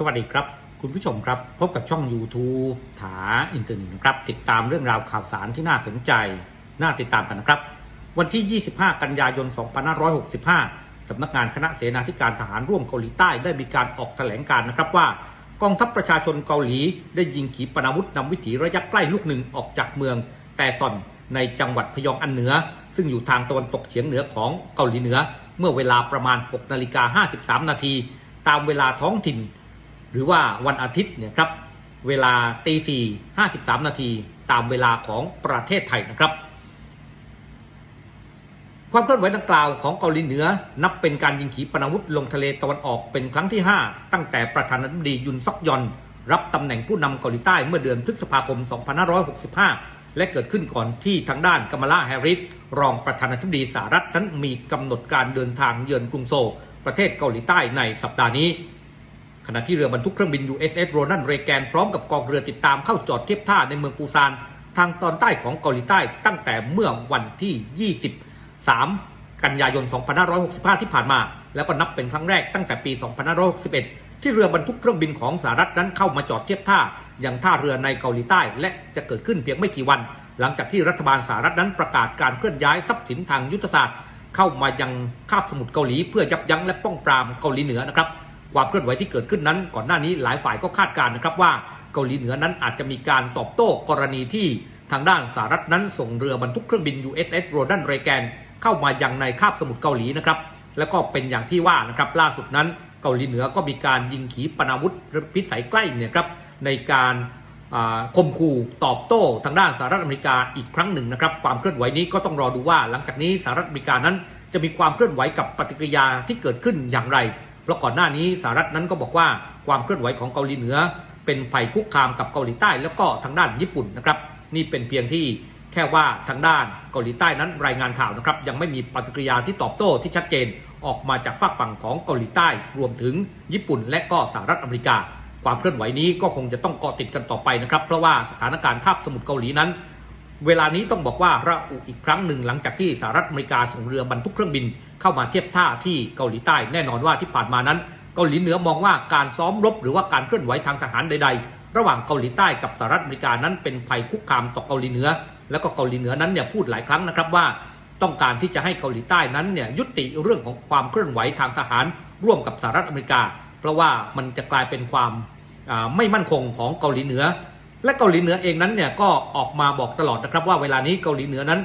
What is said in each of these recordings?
สวัสดีครับ คุณผู้ชมครับ พบกับช่อง YouTube ถาอินเทอร์เน็ตนะครับ ติดตามเรื่องราวข่าวสารที่น่าสนใจ น่าติดตามกันนะครับ วันที่ 25 กันยายน 2565 สำนักงานคณะเสนาธิการทหารร่วมเกาหลีใต้ได้มีการออกแถลงการนะครับว่ากองทัพประชาชนเกาหลี ได้ยิงขีปนาวุธนำวิถีระยะใกล้ลูกหนึ่งออกจากเมือง แต่ซอนในจังหวัดพยองอันเหนือ ซึ่งอยู่ทางตะวันตกเฉียงเหนือของเกาหลีเหนือ เมื่อเวลาประมาณ 6 นาฬิกา 53 นาที ตามเวลาท้องถิ่น หรือว่าวันอาทิตย์เนี่ยครับเวลาตีสี่ห้าสิบสามนาทีตามเวลาของประเทศไทยนะครับ ความเคลื่อนไหวดังกล่าวของเกาหลีเหนือ นับเป็นการยิงขีปนาวุธลงทะเลตะวันออกเป็นครั้งที่ 5 ตั้งแต่ประธานาธิบดียุนซอกยอน รับตำแหน่งผู้นำเกาหลีใต้เมื่อเดือนพฤษภาคม 2565 และเกิดขึ้นก่อนที่ทางด้านกัมลาแฮร์ริสรองประธานาธิบดีสหรัฐนั้นมีกำหนดการเดินทางเยือนกรุงโซลประเทศเกาหลีใต้ในสัปดาห์นี้ ขณะที่เรือบรรทุกเครื่องบิน USS Ronald Reagan พร้อมกับกองเรือติดตามเข้าจอดเทียบท่าในเมืองปูซาน ทางตอนใต้ของเกาหลีใต้ตั้งแต่เมื่อวันที่ 23 กันยายน 2565 ที่ผ่านมา แล้วก็นับเป็นครั้งแรกตั้งแต่ปี 2561 ที่เรือบรรทุกเครื่องบินของสหรัฐนั้นเข้ามาจอดเทียบท่าอย่างท่าเรือในเกาหลีใต้ และจะเกิดขึ้นเพียงไม่กี่วัน หลังจากที่รัฐบาลสหรัฐนั้นประกาศการเคลื่อนย้ายทรัพย์สินทางยุทธศาสตร์ เข้ามายังคาบสมุทรเกาหลีเพื่อยับยั้งและป้องปรามเกาหลีเหนือนะครับ ความเคลื่อนไหวที่เกิดขึ้นนั้น ก่อนหน้านี้หลายฝ่ายก็คาดการณ์นะครับว่าเกาหลีเหนือนั้นอาจจะมีการตอบโต้กรณีที่ทางด้านสหรัฐนั้นส่งเรือบรรทุกเครื่องบิน USS Ronald Reagan เข้ามายังในคาบสมุทรเกาหลีนะครับแล้วก็เป็นอย่างที่ว่านะครับล่าสุดนั้นเกาหลีเหนือก็มีการยิงขีปนาวุธพิสัยใกล้เนี่ยครับในการอ่าข่มขู่ตอบโต้ทางด้านสหรัฐอเมริกาอีกครั้งหนึ่งนะครับความเคลื่อนไหวนี้ก็ต้องรอดูว่า หลังจากนี้สหรัฐอเมริกานั้นจะมีความเคลื่อนไหวกับปฏิกิริยาที่เกิดขึ้นอย่างไร เพราะก่อนหน้านี้สหรัฐนั้นก็บอกว่าความเคลื่อนไหวของเกาหลีเหนือ เป็นภัยคุกคามกับเกาหลีใต้ แล้วก็ทางด้านญี่ปุ่นนะครับนี่เป็นเพียงที่แค่ว่าทางด้านเกาหลีใต้นั้นรายงานข่าวนะครับยังไม่มีปฏิกิริยาที่ตอบโต้ที่ชัดเจนออกมาจากฝากฝั่งของเกาหลีใต้ รวมถึงญี่ปุ่น และก็สหรัฐอเมริกา ความเคลื่อนไหวนี้ก็คงจะต้องเกาะติดกันต่อไปนะครับเพราะว่าสถานการณ์คาบสมุทรเกาหลีนั้น เวลานี้ต้องบอกว่าระอุอีกครั้งหนึ่งหลังจากที่สหรัฐอเมริกาส่งเรือบรรทุกเครื่องบิน เข้ามาเทียบท่าที่เกาหลีใต้แน่นอนว่าที่ผ่านมานั้น เกาหลีเหนือมองว่าการซ้อมรบหรือว่าการเคลื่อนไหวทางทหารใด ๆ ระหว่างเกาหลีใต้กับสหรัฐอเมริกานั้นเป็นภัยคุกคามต่อเกาหลีเหนือ แล้วก็เกาหลีเหนือนั้นเนี่ยพูดหลายครั้งนะครับว่า ต้องการที่จะให้เกาหลีใต้นั้นเนี่ยยุติเรื่องของความเคลื่อนไหวทางทหาร ร่วมกับสหรัฐอเมริกา เพราะว่ามันจะกลายเป็นความไม่มั่นคงของเกาหลีเหนือ และเกาหลีเหนือเองนั้นเนี่ยก็ออกมาบอกตลอดนะครับว่าเวลานี้เกาหลีเหนือนั้น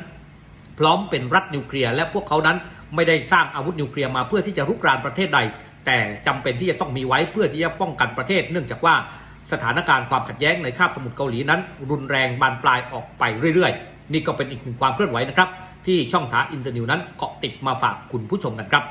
พร้อมเป็นรัฐนิวเคลียร์และพวกเขานั้นไม่ได้สร้างอาวุธนิวเคลียร์มาเพื่อที่จะรุกรานประเทศใด แต่จำเป็นที่จะต้องมีไว้เพื่อที่จะป้องกันประเทศ เนื่องจากว่าสถานการณ์ความขัดแย้งในคาบสมุทรเกาหลีนั้น รุนแรงบานปลายออกไปเรื่อยๆ นี่ก็เป็นอีกหนึ่งความเคลื่อนไหวนะครับ ที่ช่องถาอินเตอร์นิวนั้นเกาะติดมาฝากคุณผู้ชมกันครับ